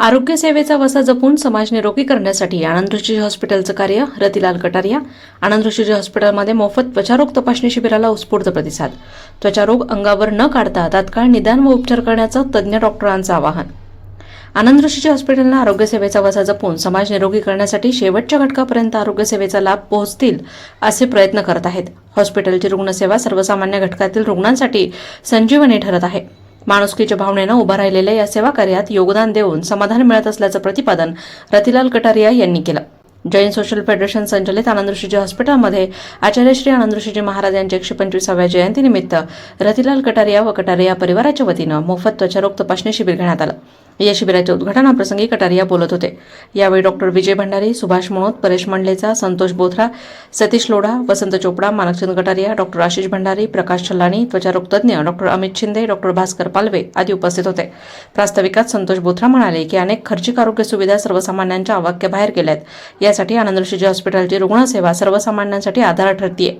आरोग्य सेवेचा वसा जपून समाज निरोगी करण्यासाठी आनंद ऋषी हॉस्पिटलचं कार्य रतिलाल कटारिया. आनंद ऋषी हॉस्पिटलमध्ये मोफत त्वचारोग तपासणी शिबिराला उत्स्फूर्त प्रतिसाद. त्वचारोग अंगावर न काढता तात्काळ निदान व उपचार करण्याचं तज्ज्ञ डॉक्टरांचं आवाहन. आनंद ऋषीची हॉस्पिटलनं आरोग्य सेवेचा वसा जपून समाज निरोगी करण्यासाठी शेवटच्या घटकापर्यंत आरोग्य सेवेचा लाभ पोहोचतील असे प्रयत्न करत आहेत. हॉस्पिटलची रुग्णसेवा सर्वसामान्य घटकातील रुग्णांसाठी संजीवनी ठरत आहे. माणुसकीच्या भावनेनं उभं राहिलेल्या या सेवा कार्यात योगदान देऊन समाधान मिळत असल्याचं प्रतिपादन रतिलाल कटारिया यांनी केलं. जैन सोशल फेडरेशन संचलित आनंद ऋषीजी हॉस्पिटलमध्ये आचार्य श्री आनंद ऋषीजी महाराज यांच्या एकशे पंचवीसाव्या जयंतीनिमित्त रतिलाल कटारिया व कटारिया परिवाराच्या वतीनं मोफत त्वचारोग तपासणी शिबिर घेण्यात आलं. या शिबिराच्या उद्घाटनाप्रसंगी कटारिया बोलत होते. यावेळी डॉक्टर विजय भंडारी सुभाष मनोत परेश मंडलेचा संतोष बोथरा सतीश लोढा वसंत चोपडा मानकचंद कटारिया डॉक्टर आशिष भंडारी प्रकाश छल्लानी त्वचारोग तज्ज्ञ डॉक्टर अमित शिंदे डॉक्टर भास्कर पालवे आदी उपस्थित होते. प्रास्ताविकात संतोष बोथरा म्हणाले की अनेक खर्चिक आरोग्य सुविधा सर्वसामान्यांच्या आवाक्याबाहेर आहेत यासाठी आनंद हॉस्पिटलची रुग्णसेवा सर्वसामान्यांसाठी आधार ठरतीये.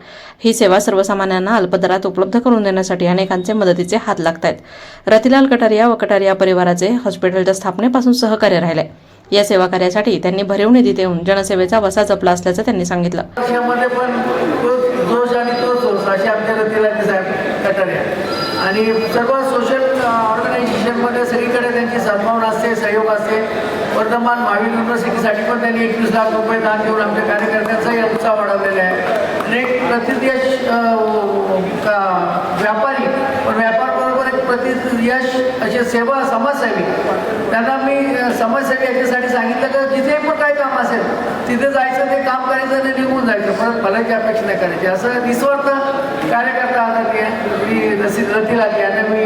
ही सेवा सर्वसामान्यांना अल्पदरात उपलब्ध करून देण्यासाठी अनेकांचे मदतीचे हात लागत आहेत रतिलाल कटारिया व कटारिया परिवाराचे हॉस्पिटल हॉस्पिटलच्या स्थापनेपासून सहकार्य राहिले या सेवा कार्यासाठी त्यांनी भरीव निधी देऊन जनसेवेचा वसा जपला असल्याचं त्यांनी सांगितलं. आणि सर्व सोशल ऑर्गनायझेशनमध्ये सगळीकडे त्यांची सद्भावना असते सहयोग असते. वर्धमान महावीर युनिव्हर्सिटीसाठी पण त्यांनी एकवीस लाख रुपये दान देऊन आमच्या कार्यकर्त्यांचाही उत्साह वाढवलेला आहे. अनेक एक प्रतियश सेवा समाजसेवी. त्यांना मी समाजसेवी याच्यासाठी सांगितलं की जिथे पण काय काम असेल तिथे जायचं ते काम करायचं आणि निघून जायचं. परत फलाची अपेक्षा नाही करायची. असं निस्वार्थ कार्यकर्ता आला की मी रसी रथीला आणि मी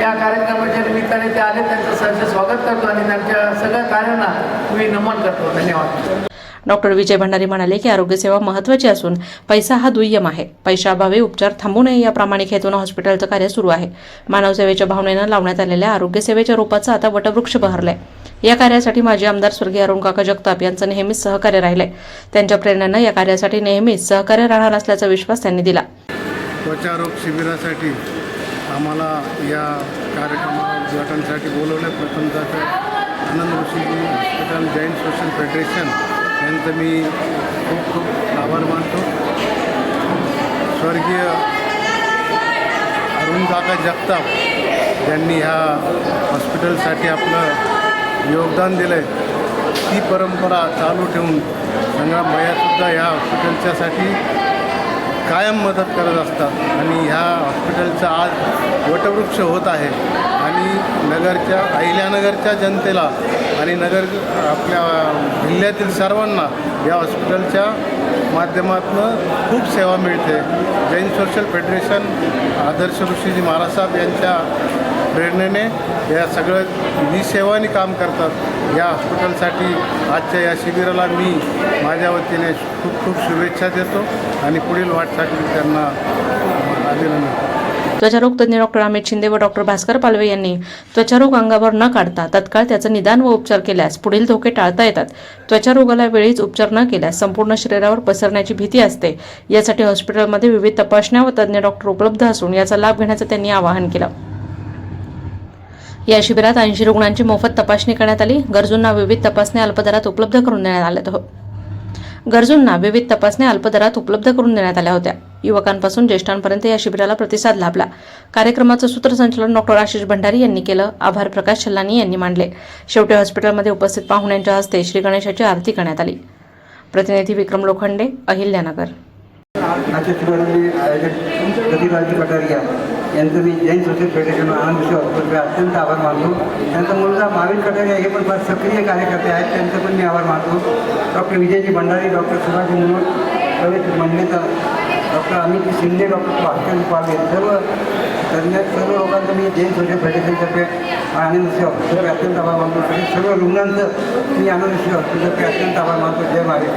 या कार्यक्रमाच्या निमित्ताने ते आले. त्यांचं सहज स्वागत करतो आणि त्यांच्या सगळ्या कार्यांना मी नमन करतो. धन्यवाद. डॉक्टर विजय भंडारी म्हणाले की आरोग्यसेवा महत्त्वाची असून पैसा हा दुय्यम आहे. पैशाअभावी उपचार थांबू नये या प्रामाणिक हेतून हॉस्पिटलचं कार्य सुरू आहे. मानवसेवेच्या भावनेनं लावण्यात आलेल्या आरोग्यसेवेच्या रूपाचं आता वटवृक्ष बहरलंय. या कार्यासाठी माजी आमदार स्वर्गीय अरुण काका जगताप यांचं नेहमीच सहकार्य राहिलंय. त्यांच्या प्रेरणेनं या कार्यासाठी नेहमीच सहकार्य राहणार असल्याचा विश्वास त्यांनी दिला. त्वचारोग शिबिरासाठी आम्हाला या कार्यक्रमाला उद्घाटनासाठी बोलवलं. प्रथमतः Anand Rishiji hospital Jain social federation त्यांचं मी खूप खूप आभार मानतो. स्वर्गीय अरुण काका जगताप ज्यांनी ह्या हॉस्पिटलसाठी आपलं योगदान दिलं आहे ती परंपरा चालू ठेवून संग्राम भैयासुद्धा ह्या हॉस्पिटलच्यासाठी कायम मदत करत असतात आणि ह्या हॉस्पिटलचा आज वटवृक्ष होत आहे. आणि नगरच्या अहिल्यानगरच्या जनतेला आणि नगर आपल्या जिल्ह्यातील सर्वांना या हॉस्पिटलच्या माध्यमातून खूप सेवा मिळते. जैन सोशल फेडरेशन आदर्श ऋषीजी महाराजसाहेब यांच्या प्रेरणेने या सगळं ही सेवाने काम करतात. या हॉस्पिटलसाठी आजच्या या शिबिराला मी माझ्या वतीने खूप खूप शुभेच्छा देतो आणि पुढील वाटसाठी त्यांना अभिनंदन त्वचारोग तज्ज्ञ डॉक्टर अमित शिंदे व डॉक्टर भास्कर पालवे यांनी त्वचारोग अंगावर न काढता तत्काळ त्याचं निदान व उपचार केल्यास पुढील धोके टाळता येतात. त्वचारोगाला वेळीच उपचार न केल्यास संपूर्ण शरीरावर पसरण्याची भीती असते. यासाठी हॉस्पिटलमध्ये विविध तपासण्या व तज्ज्ञ डॉक्टर उपलब्ध असून याचा लाभ घेण्याचं त्यांनी आवाहन केलं. या शिबिरात ऐंशी रुग्णांची मोफत तपासणी करण्यात आली. गरजूंना विविध तपासण्या अल्पदरात उपलब्ध करून देण्यात आल्या गरजूंना विविध तपासण्या अल्पदरात उपलब्ध करून देण्यात आल्या होत्या. युवकांपासून ज्येष्ठांपर्यंत या शिबिराला प्रतिसाद लाभला. कार्यक्रमाचं सूत्रसंचालन डॉक्टर आशिष भंडारी यांनी केलं. आभार प्रकाश छल्लानी यांनी मांडले. शेवटी हॉस्पिटलमध्ये उपस्थित पाहुण्यांच्या हस्ते श्री गणेशाची आरती करण्यात आली. प्रतिनिधी विक्रम लोखंडे अहिल्यानगर. यांचं मी जैन सोशल फेडरेशन आनंद हॉस्पिटलचे अत्यंत आभार मानतो. त्यांचा मुलगा महावीर कटारिया हे पण फार सक्रिय कार्यकर्ते आहेत. त्यांचं पण मी आभार मानतो. Doctor Vijayji Bhandari doctor Subhash Manohar Pravesh Mandlecha doctor Amit Shinde doctor Bhaskar Palve सर्व तज्ञ सर्व लोकांचं मी जैन सोशल फेडरेशनतर्फे आनंद विश्व हॉस्पिटलचे अत्यंत आभार मानतो. सर्व रुग्णांचं मी आनंद विश्व हॉस्पिटलचे अत्यंत आभार मानतो. जय महावीर